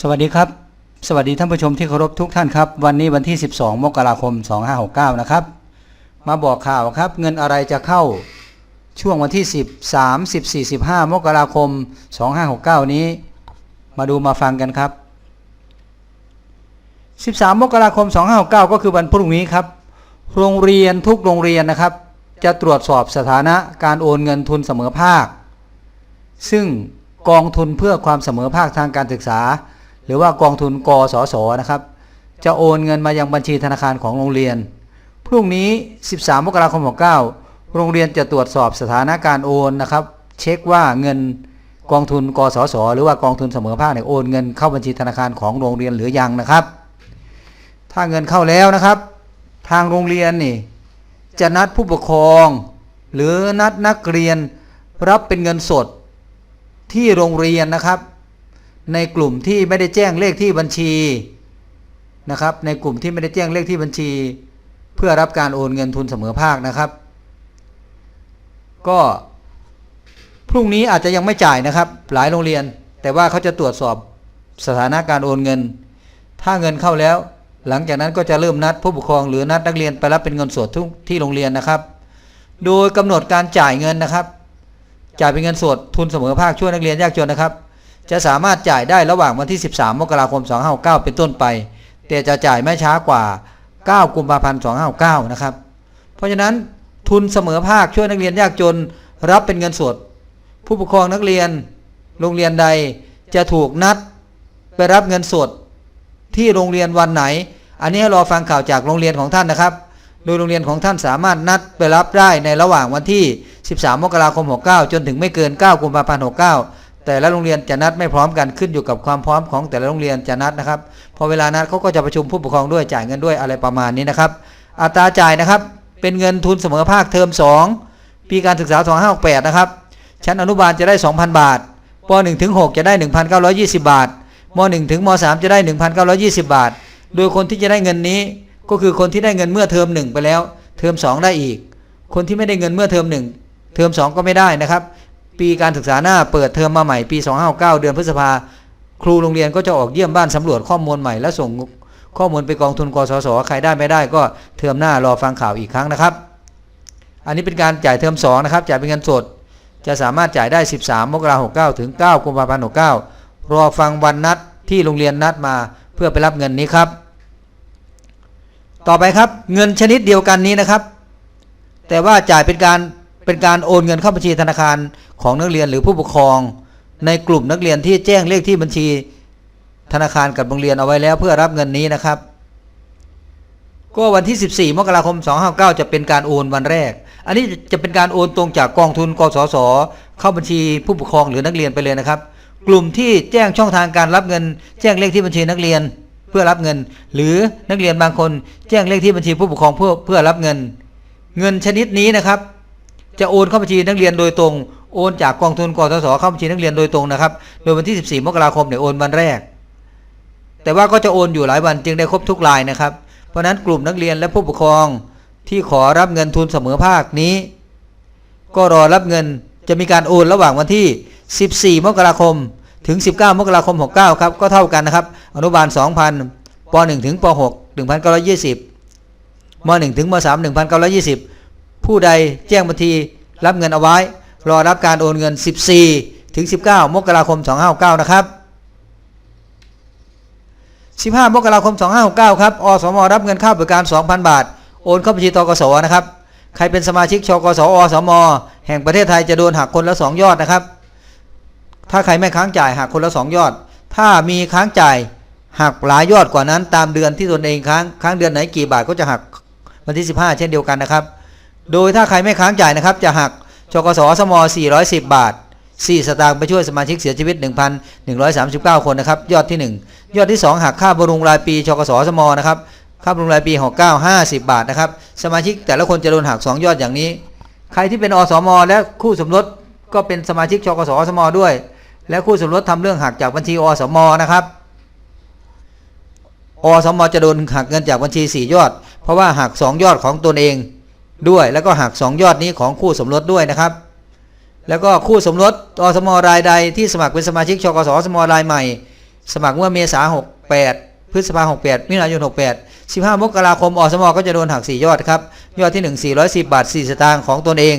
สวัสดีครับ สวัสดีท่านผู้ชมที่เคารพทุกท่านครับ วันนี้วันที่ 12 มกราคม 2569 นะครับ มาบอกข่าวครับ เงินอะไรจะเข้าช่วงวันที่ 10 3 14 15 มกราคม 2569 นี้ มาดูมาฟังกันครับ 13 มกราคม 2569 ก็คือวันพรุ่งนี้ครับ โรงเรียนทุกโรงเรียนนะครับ จะตรวจสอบสถานะการโอนเงินทุนเสมอภาค ซึ่งกองทุนเพื่อความเสมอภาคทางการศึกษา หรือว่ากองทุนกสศนะครับ จะโอนเงินมายังบัญชีธนาคารของโรงเรียน พรุ่งนี้ 13 มกราคม69โรงเรียนจะตรวจสอบสถานะการโอนนะครับ เช็คว่าเงินกองทุนกสศหรือว่ากองทุนเสมอภาคเนี่ยโอนเงินเข้าบัญชีธนาคารของโรงเรียนหรือยังนะครับ ถ้าเงินเข้าแล้วนะครับ ทางโรงเรียนนี่จะนัดผู้ปกครอง หรือนัดนักเรียนรับเป็นเงินสดที่โรงเรียนนะครับ ในกลุ่มที่ไม่ได้แจ้งเลขที่บัญชีนะครับ ในกลุ่มที่ไม่ได้แจ้งเลขที่บัญชี เพื่อรับการโอนเงินทุนเสมอภาคนะครับ ก็พรุ่งนี้อาจจะยังไม่จ่ายนะครับ หลายโรงเรียน แต่ว่าเขาจะตรวจสอบสถานะการโอนเงิน ถ้าเงินเข้าแล้ว หลังจากนั้นก็จะเริ่มนัดผู้ปกครองหรือนัดนักเรียนไปรับเป็นเงินสดทุกที่โรงเรียนนะครับ โดยกำหนดการจ่ายเงินนะครับ จ่ายเป็นเงินสดทุนเสมอภาคช่วยนักเรียนยากจนนะครับ จะสามารถจ่ายได้ระหว่างวันที่ 13 มกราคม 2569 เป็นต้นไป แต่จะจ่ายไม่ช้ากว่า 9 กุมภาพันธ์ 2569 นะครับ เพราะฉะนั้นทุนเสมอภาคช่วยนักเรียนยากจนรับเป็นเงินสด ผู้ปกครองนักเรียน โรงเรียนใดจะถูกนัดไปรับเงินสดที่โรงเรียนวันไหน อันนี้ให้รอฟังข่าวจากโรงเรียนของท่านนะครับ โดยโรงเรียนของท่านสามารถนัดไปรับได้ในระหว่างวันที่ 13 มกราคม 69 จนถึงไม่เกิน 9 กุมภาพันธ์ 69 แต่ละโรงเรียนจะนัดไม่พร้อมกันขึ้นอยู่กับความพร้อมของแต่ละโรงเรียนจะนัดนะครับ พอเวลานัดเขาก็จะประชุมผู้ปกครองด้วยจ่ายเงินด้วยอะไรประมาณนี้นะครับ อัตราจ่ายนะครับ เป็นเงินทุนเสมอภาคเทอม 2 ปีการศึกษา 2568 นะครับ ชั้นอนุบาลจะได้ 2,000 บาทป .1 ถึง 6 จะได้ 1,920 บาทม .1 ถึงม .3 จะได้ 1,920 บาท โดยคนที่จะได้เงินนี้ ก็คือคนที่ได้เงินเมื่อเทอม 1 ไปแล้ว เทอม 2 ได้อีก คนที่ไม่ได้เงินเมื่อเทอม 1 เทอม 2 ก็ไม่ได้นะครับ ปีการศึกษาหน้าเปิดเทอมมาใหม่ปี 259 เดือนพฤษภาครูโรงเรียนก็จะออกเยี่ยมบ้านสำรวจข้อมูลใหม่และส่งข้อมูลไปกองทุนกสศใครได้ไม่ได้ก็เทอมหน้ารอฟังข่าวอีกครั้งนะครับ อันนี้เป็นการจ่ายเทอม2นะครับจ่ายเป็นเงินสด จะสามารถจ่ายได้ 13 มกราคม69 ถึง 9 กุมภาพันธ์69 รอฟังวันนัดที่โรงเรียนนัดมาเพื่อไปรับเงินนี้ครับ ต่อไปครับเงินชนิดเดียวกันนี้นะครับ แต่ว่าจ่ายเป็นการ เป็นการโอนเงินเข้าบัญชีธนาคารของนักเรียนหรือผู้ปกครอง ในกลุ่มนักเรียนที่แจ้งเลขที่บัญชีธนาคารกับโรงเรียนเอาไว้แล้วเพื่อรับเงินนี้นะครับ ก็วันที่ 14 มกราคม 259 จะเป็นการโอนวันแรก อันนี้จะเป็นการโอนตรงจากกองทุนกสศเข้าบัญชีผู้ปกครองหรือนักเรียนไปเลยนะครับ กลุ่มที่แจ้งช่องทางการรับเงิน แจ้งเลขที่บัญชีนักเรียนเพื่อรับเงิน หรือนักเรียนบางคนแจ้งเลขที่บัญชีผู้ปกครองเพื่อเพื่อรับเงิน เงินชนิดนี้นะครับ จะโอนเข้าบัญชีนักเรียนโดยตรง โอนจากกองทุนกสศเข้าบัญชีนักเรียนโดยตรงนะครับ โดยวันที่ 14 มกราคมเนี่ยโอนวันแรก แต่ว่าก็จะโอนอยู่หลายวันจึงได้ครบทุกรายนะครับ เพราะฉะนั้นกลุ่มนักเรียนและผู้ปกครองที่ขอรับเงินทุนเสมอภาคนี้ ก็รอรับเงินจะมีการโอนระหว่างวันที่ 14 มกราคม ถึง 19 มกราคม 69 ครับ ก็เท่ากันนะครับ อนุบาล 2,000ป .1 ถึงป .6 1,920ม .1 ถึงม .3 1,920 ผู้ใดแจ้งบัญชีรับเงินเอาไว้ รอรับการโอนเงิน 14 ถึง 19 มกราคม 259นะครับ 15 มกราคม 2569 ครับ อสม รับเงินค่าบริการ 2,000 บาท โอนเข้าบัญชีตกสนะครับ ใครเป็นสมาชิกชกสอสม แห่งประเทศไทยจะโดนหักคนละ 2 ยอดนะครับ ถ้าใครไม่ค้างจ่ายหักคนละ 2 ยอด ถ้ามีค้างจ่ายหักหลายยอดกว่านั้นตามเดือนที่ตนเองค้างค้างเดือนไหนกี่บาทก็จะหักวันที่ 15 เช่นเดียวกันนะครับ โดยถ้าใครไม่ค้างจ่ายนะครับ จะหักชกสสม 410 บาท 4 สตางค์ไปช่วยสมาชิกเสียชีวิต 1,139 คนนะครับ ยอดที่ 1 ยอดที่ 2 หักค่าบำรุงรายปีชกสสมนะครับค่าบำรุงรายปี69 50 บาทนะครับ สมาชิกแต่ละคนจะโดนหัก 2 ยอดอย่างนี้ ใครที่เป็นอสม และคู่สมรสก็เป็นสมาชิกชกสสมด้วย และคู่สมรสทำเรื่องหักจากบัญชีอสมนะครับอสมจะโดนหักเงินจากบัญชี 4 ยอด เพราะว่าหัก 2 ยอดของตนเอง ด้วย แล้วก็หัก 2 ยอดนี้ของคู่สมรสด้วยนะครับ แล้วก็คู่สมรสอสมรายใดที่สมัครเป็นสมาชิกชกสสมรายใหม่ สมัครเมื่อเมษา68พฤษภา68มิถุนายน68 15มกราคมอสมก็จะโดนหัก 4 ยอดครับ ยอดที่ 1 410 บาท 4 สตางค์ของตนเอง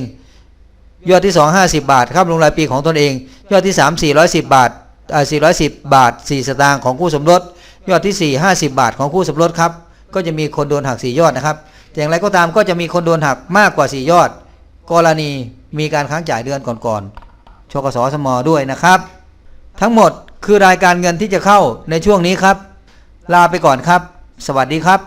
ยอดที่ 2 50 บาทครับลงรายปีของตนเอง ยอดที่ 3 410 บาทอ่า410 บาท 4 สตางค์ของคู่สมรส ยอดที่ 4 50 บาทของคู่สมรสครับ ก็จะมีคนโดนหัก 4 ยอดนะครับ แต่อย่างไรก็ตามก็จะมีคนโดนหักมากกว่า 4 ยอด กรณีมีการค้างจ่ายเดือนก่อนๆชกสสมด้วยนะครับ ทั้งหมดคือรายการเงินที่จะเข้าในช่วงนี้ครับ ลาไปก่อนครับ สวัสดีครับ